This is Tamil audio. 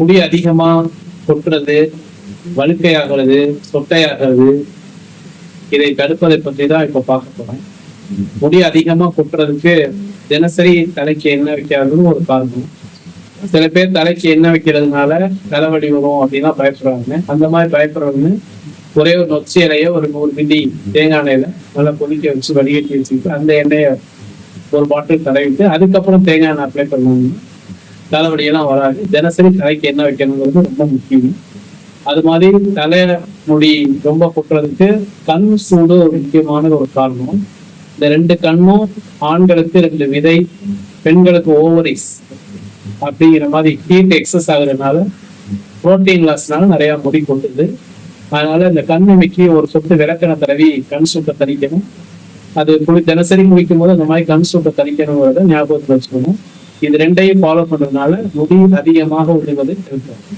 முடி அதிகமா கொட்டுறது வலுக்கையாகிறது சொட்டையாகிறது. இதை தடுப்பதை பற்றி தான் இப்ப பார்க்க போறோம். முடி அதிகமா கொட்டுறதுக்கு தினசரி தலைக்கு என்ன வைக்காதுன்னு ஒரு காரணம். சில பேர் தலைக்கு என்ன வைக்கிறதுனால தலைவலி வரும் அப்படின்னா பயப்படுறாங்க அந்த மாதிரி பயப்படுறவங்க ஒரே ஒரு நொச்சி இலைய ஒரு நூறு மில்லி தேங்காய் எண்ணெயில நல்லா கொதிக்க வச்சு வடிகட்டி வச்சுக்கிட்டு அந்த எண்ணெயை ஒரு பாட்டில் தடவிட்டு அதுக்கப்புறம் தேங்காய் எண்ணெய் அப்ளை பண்ணுவாங்க தலைவலியெல்லாம் வராது. தினசரி தலைக்கு என்ன வைக்கணுங்கிறது ரொம்ப முக்கியம். அது மாதிரி தலை முடி ரொம்ப கொட்டுறதுக்கு கண் சூடு ஒரு முக்கியமான ஒரு காரணம். இந்த ரெண்டு கண்ணும் ஆண்களுக்கு ரெண்டு விதை பெண்களுக்கு ஓவரிஸ் அப்படிங்கிற மாதிரி ஹீட் எக்ஸஸ் ஆகுறதுனால புரோட்டீன் லாஸ்னால நிறைய முடி கொண்டுது அதனால இந்த கண்ணுமைக்கு ஒரு சொட்டு விளக்கணை தடவி கண் சூட்டை தணிக்கணும் அது குளி தினசரி குளிக்கும் போது அந்த மாதிரி கண் சூட்டை தணிக்கணுங்கிறத ஞாபகத்தில் வச்சுக்கணும். இது ரெண்டையும் ஃபாலோ பண்றதுனால முடி அதிகமாக உடைவது இருக்கிறது